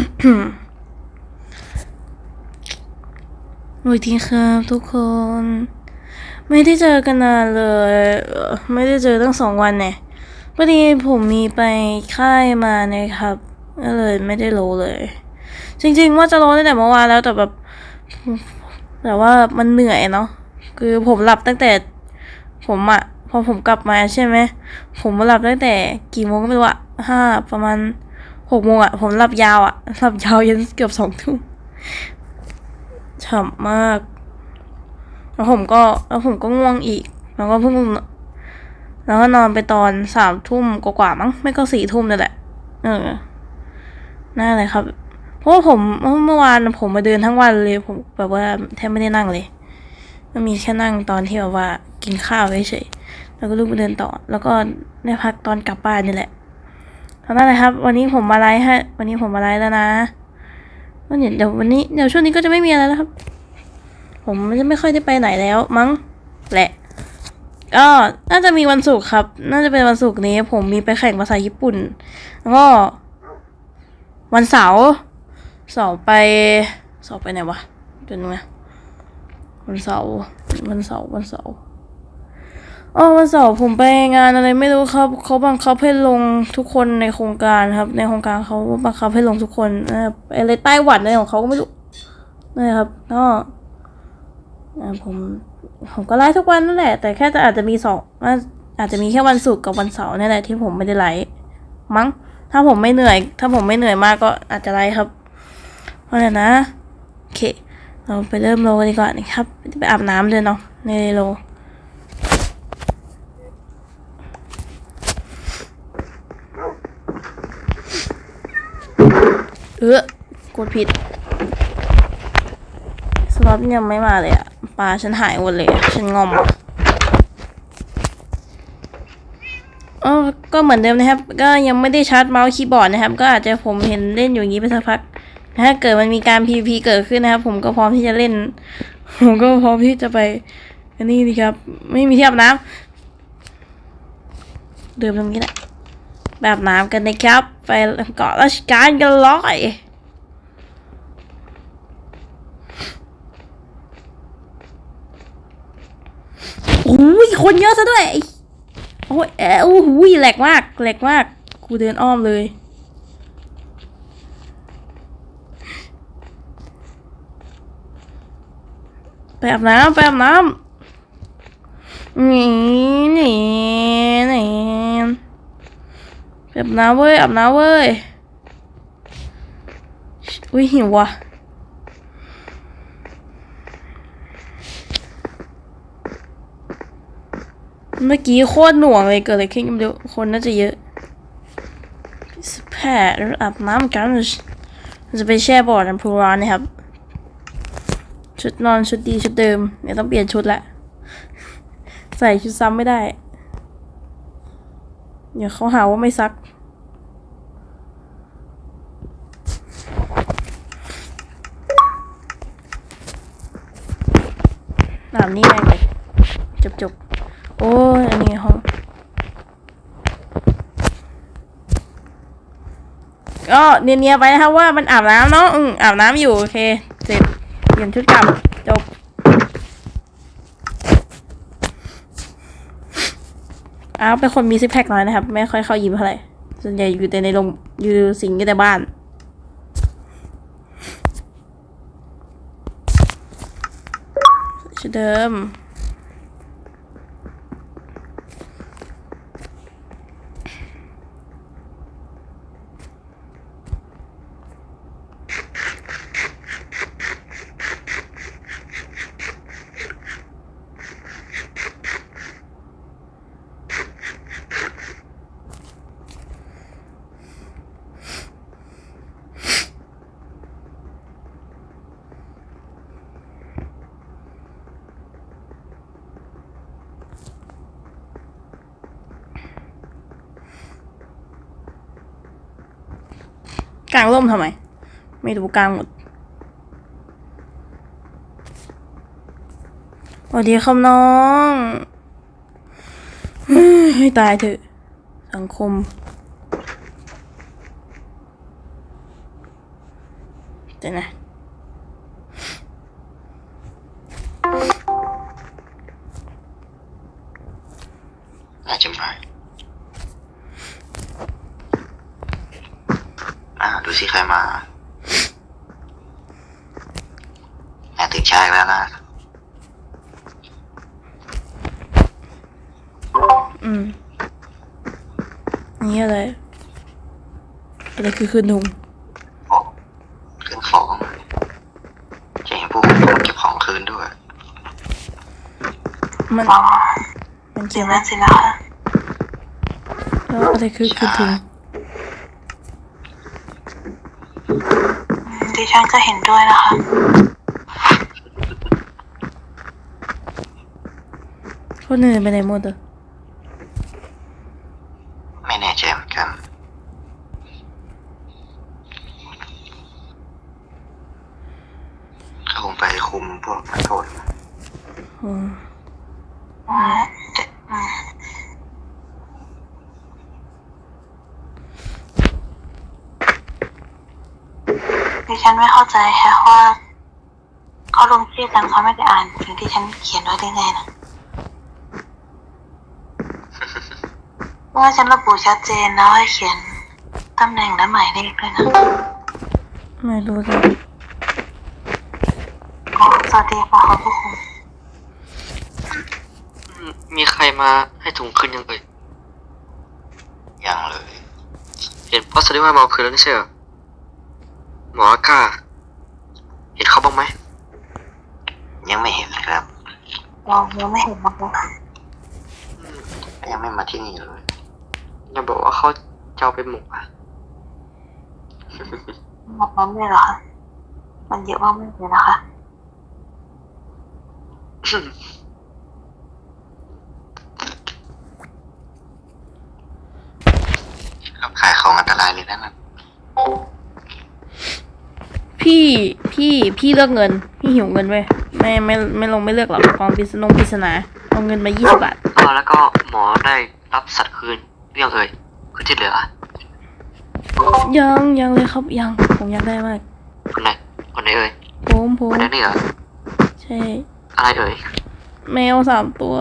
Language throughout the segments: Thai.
สวัสดีครับทุกคน ไม่ได้เจอกันนานเลย ไม่ได้เจอตั้งสองวันเนี่ยพอดีผมมีไปค่ายมานะครับก็เลยไม่ได้โลเลย จริงๆว่าจะโลตั้งแต่เมื่อวานแล้วแต่แบบ แต่ว่ามันเหนื่อยเนาะคือผมหลับตั้งแต่ ผมอะพอผมกลับมาใช่ไหมผมหลับตั้งแต่กี่โมงก็ไม่รู้อะห้าประมาณ หกโมงอะผมหลับยาวอะหลับยาวยันเกือบสองทุ่มฉ่ำมาก แล้วผมก็แล้วผมก็ง่วงอีก แล้วก็เพิ่งแล้วก็นอนไปตอนสามทุ่มกว่าๆมั้งไม่ก็สี่ทุ่มนั่นแหละ เออน่าเลยครับ เพราะว่าผมเมื่อวานผมมาเดินทั้งวันเลย ผมแบบว่าแทบไม่ได้นั่งเลยก็มีแค่นั่งตอนที่แบบว่ากินข้าวเฉยๆแล้วก็ลุกมาเดินต่อ แล้วก็ได้พักตอนกลับบ้านนี่แหละ นั้นแหละครับ วันนี้ผมมาไลฟ์ฮะ วันนี้ผมมาไลฟ์แล้วนะก็เดี๋ยวเดี๋ยววันนี้เดี๋ยวช่วงนี้ก็จะไม่มีอะไรแล้วครับ ผมจะไม่ค่อยได้ไปไหนแล้ว มั้งแหละก็น่าจะมีวันศุกร์ครับ น่าจะเป็นวันศุกร์นี้ ผมมีไปแข่งภาษาญี่ปุ่น แล้วก็วันเสาร์เสาร์ไปเสาร์ไปไหนวะเดี๋ยวนึงนะวันเสาร์วันเสาร์วันเสาร์ อ๋อวันเสาร์ผมไปงานอะไรไม่รู้ครับเขาบังคับให้ลงทุกคนในโครงการครับ ในโครงการเขาบังคับให้ลงทุกคนนะครับอะไรไต้หวันอะไรของเขาก็ไม่รู้นะครับก็ผมผมก็ไลฟ์ทุกวันนั่นแหละ แต่แค่จะอาจจะมีสองอาอาจจะมีแค่วันศุกร์กับวันเสาร์นี่แหละที่ผมไม่ได้ไลฟ์มั้ง ถ้าผมไม่เหนื่อย ถ้าผมไม่เหนื่อยมากก็อาจจะไลฟ์ครับเพราะฉะนั้นนะโอเค เราไปเริ่มโลกันดีกว่านะครับไปอาบน้ำเลยเนาะในโล เออกดผิดสล็อตยังไม่มาเลยอะปลาฉันหายหมดเลยอะฉันงอมอะเออก็เหมือนเดิมนะครับ ก็ยังไม่ได้ชาร์จเมาส์คีย์บอร์ดนะครับ ก็อาจจะผมเห็นเล่นอยู่อย่างนี้ไปสักพัก ถ้าเกิดมันมีการ PVP เกิดขึ้นนะครับ ผมก็พร้อมที่จะเล่น ผมก็พร้อมที่จะไปอันนี้ดีครับ ไม่มีที่อาบน้ำเดิมตรงนี้แหละแบบน้ำกันนะครับ ไปเกาะราชการกันเลยโอ้ยคนเยอะซะด้วย โอ้ยแอลหูยแหลกมากแหลกมาก กูเดินอ้อมเลย ไปอาบน้ำไปอาบน้ำนี่นี่นี่ อาบน้ำเว้ยอาบน้ำเว้ย อุ้ยหิวว่ะเมื่อกี้โคตรหน่วงเลยเกิดอะไรขึ้นกันไม่รู้คนน่าจะเยอะสแพทอาบน้ำกันจะไปแช่บ่อน้ำพุร้อนนะครับ ชุดนอนชุดดีชุดเดิมเดี๋ยต้องเปลี่ยนชุดละ ใส่ชุดซ้ำไม่ได้ เดี๋ยวเขาหาว่าไม่ซักน้ำนี่แม่งเลยจบจบโอ้ยอันนี้ห้องก็เนียนๆไปนะครับว่ามันอาบน้ำเนาะอืมอาบน้ำอยู่ โอเค เสร็จเปลี่ยนชุดกลับ จบ อ้าวเป็นคนมีซิปแพคน้อยนะครับ ไม่ค่อยเข้ายิมเท่าไหร่ส่วนใหญ่อยู่แต่ในโรงอยู่สิงอยู่แต่บ้าน ชุดเดิม กลางร่มทำไม ไม่ดูกลางหมดสวัสดีครับน้องให้ตายเถอะ สังคม เดี๋ยวนะ ดูสิใครมาอ่าถึงชายแล้วนะอืมอันนี่อะไร อะไรคือคือหนุ่มโอ้คืนของจะเห็นพวกคนเก็บของคืนด้วย มันอ๋อมันสิเกี่ยวไหมนะสินะคะแล้วอะไรคือคือถึง ดิฉันก็เห็นด้วยนะคะ คนอื่นไปไหนหมดอะ ไม่แน่ใจเหมือนกันเขาคงไปคุมพวกนักโทษ อืม อืมเดอืมดิ ฉันไม่เข้าใจแค่ว่าเขาลงชื่อกันเขาไม่ได้อ่านสิ่งที่ฉันเขียนไว้ได้ไงนะว่าฉันระบุชัดเจนนะว่าเขียนตำแหน่งและหมายเลขด้วยนะไม่รู้เลยอ๋อสวัสดีค่ะขอบคุณมีใครมาให้ถุงคืนยังเอ่ยยังเลย เห็นพอสลิว่ามาเอาคืนแล้วไม่ใช่เหรอ หมออาก้าเห็นเขาบ้างไหมยังไม่เห็นเลยครับเรายังไม่เห็นนะคะยังไม่มาที่นี่เลยอย่าบอกว่าเขาจะเอาไปหมกอะแบบนั้นเลยเหรอคะมันเยอะมากเลยนะคะครับขายของอันตรายเลยนะนั่น พี่พี่พี่เลือกเงิน พี่หิวเงินเว้ยไม่ไม่ไม่ลงไม่เลือกหรอกกองปริศนงปริศนาเอาเงินมายี่สิบบาทอ๋อแล้วก็หมอได้รับสัตว์คืนเรื่องเอ่ยคือที่เหลือยังยังเลยครับยังผมอยากได้มากคนไหนคนไหนเอ่ยผมผมคนไหนนี่เหรอใช่อะไรเอ่ยแมวสามตัว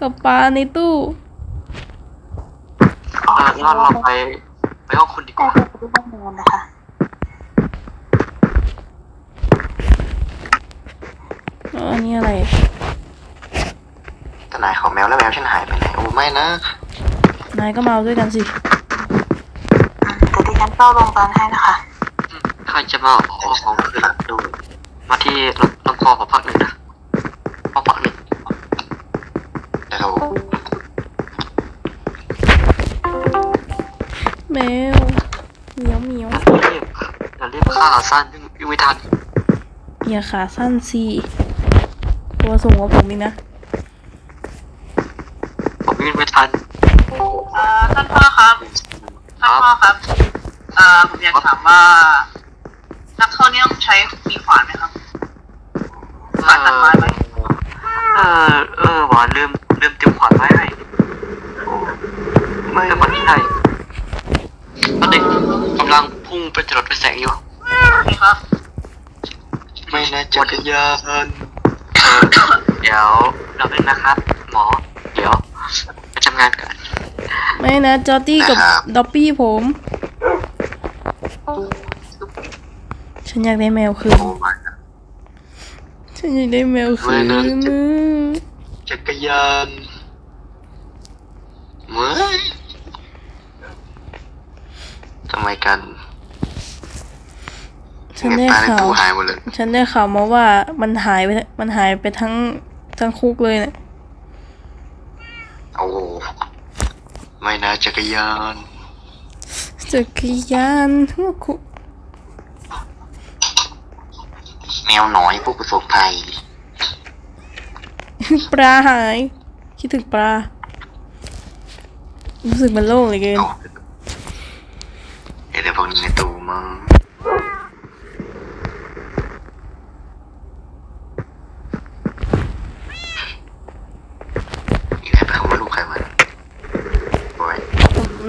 กับปลาในตู้เอองั้นเราไปไปห้องคุณดีกแต่ว่าก็ดูบ้านเมืองนะคะ แล้วอั นนี้อะไร ทนายของแมวแล้วแมวฉันหายไปไหนโอ้ไม่นะนายก็มาเอาด้วยกันสิอืมแต่ดิฉันเฝ้าโรงพยาบาลให้นะคะอืมใครจะมาเอาของคืนหลักด้วยมาที่ลำลำคอของพักหนึ่งนะพอพักหนึ่งแล้วเราแมวเหมียวเหมียวรีบอย่ารีบฆ่าสั้นวิ่งไม่ทันอย่าขาสั้นสิ ตัวสูงกว่าผมอีกนะ ผมวิ่งไม่ทันเอ่อท่านพ่อครับ ท่านพ่อครับเอ่อผมอยากถามว่า นักโทษนี่ต้องใช้มีขวานไหมครับขวานตัดไม้ไหมเออเออหวานลืมลืมเตรียมขวานไว้ให้ไม่เตรียมขวานที่ไหนตอนเด็กกำลังพุ่งไปจรดไปแสงอยู่ โอเคครับ ไม่นะจักรยานเออ เดี๋ยวเราเล่นนะครับ หมอ เดี๋ยวไปทำงานกันไม่นะจอร์ตี้กับดอปปี้ผม ฉันอยากได้แมวคืน โอ้มานะฉันอยากได้แมวคืนนะจักรยานเมื่อยทำไมกันฉันได้ปลาในข่าวตู้หายหมดเลย ฉันได้ข่าวมาว่ามันหายไปมันหายไปทั้ง ทั้งคุกเลยเนะโอ้โหไม่นะจักรยานจักรยานทั่วคุกแมวหน่อยผู้ประสบภัย ปลาหาย คิดถึงปลา รู้สึกมันโล่งเหลยเกินเอาเดี๋ยวพวกนี้ในตู้มั้ง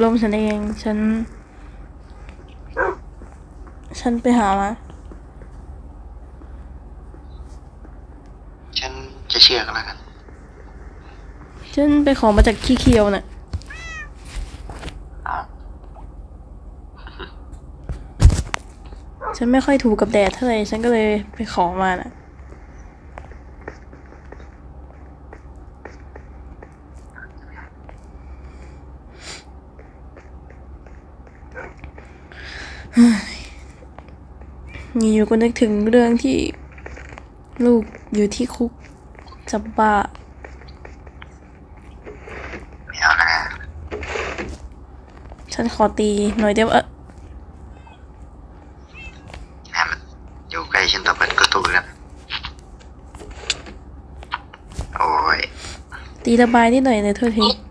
ลมฉันเอง ฉัน ฉันไปหามา ฉันจะเชื่อกันแล้วกัน ฉันไปขอมาจากขี้เคียวน่ะ ฉันไม่ค่อยถูกกับแดดเท่าไหร่ ฉันก็เลยไปขอมาน่ะ นี่อยู่ก็นึกถึงเรื่องที่ลูกอยู่ที่คุกจับบ้าไม่เอานะฉันขอตีหน่อยเดียวเออแหมมันอยู่ใกล้ฉันต่อไปก็ตูแล้วโอ้ยตีระบายนิดหน่อยเลยโทษทีนอน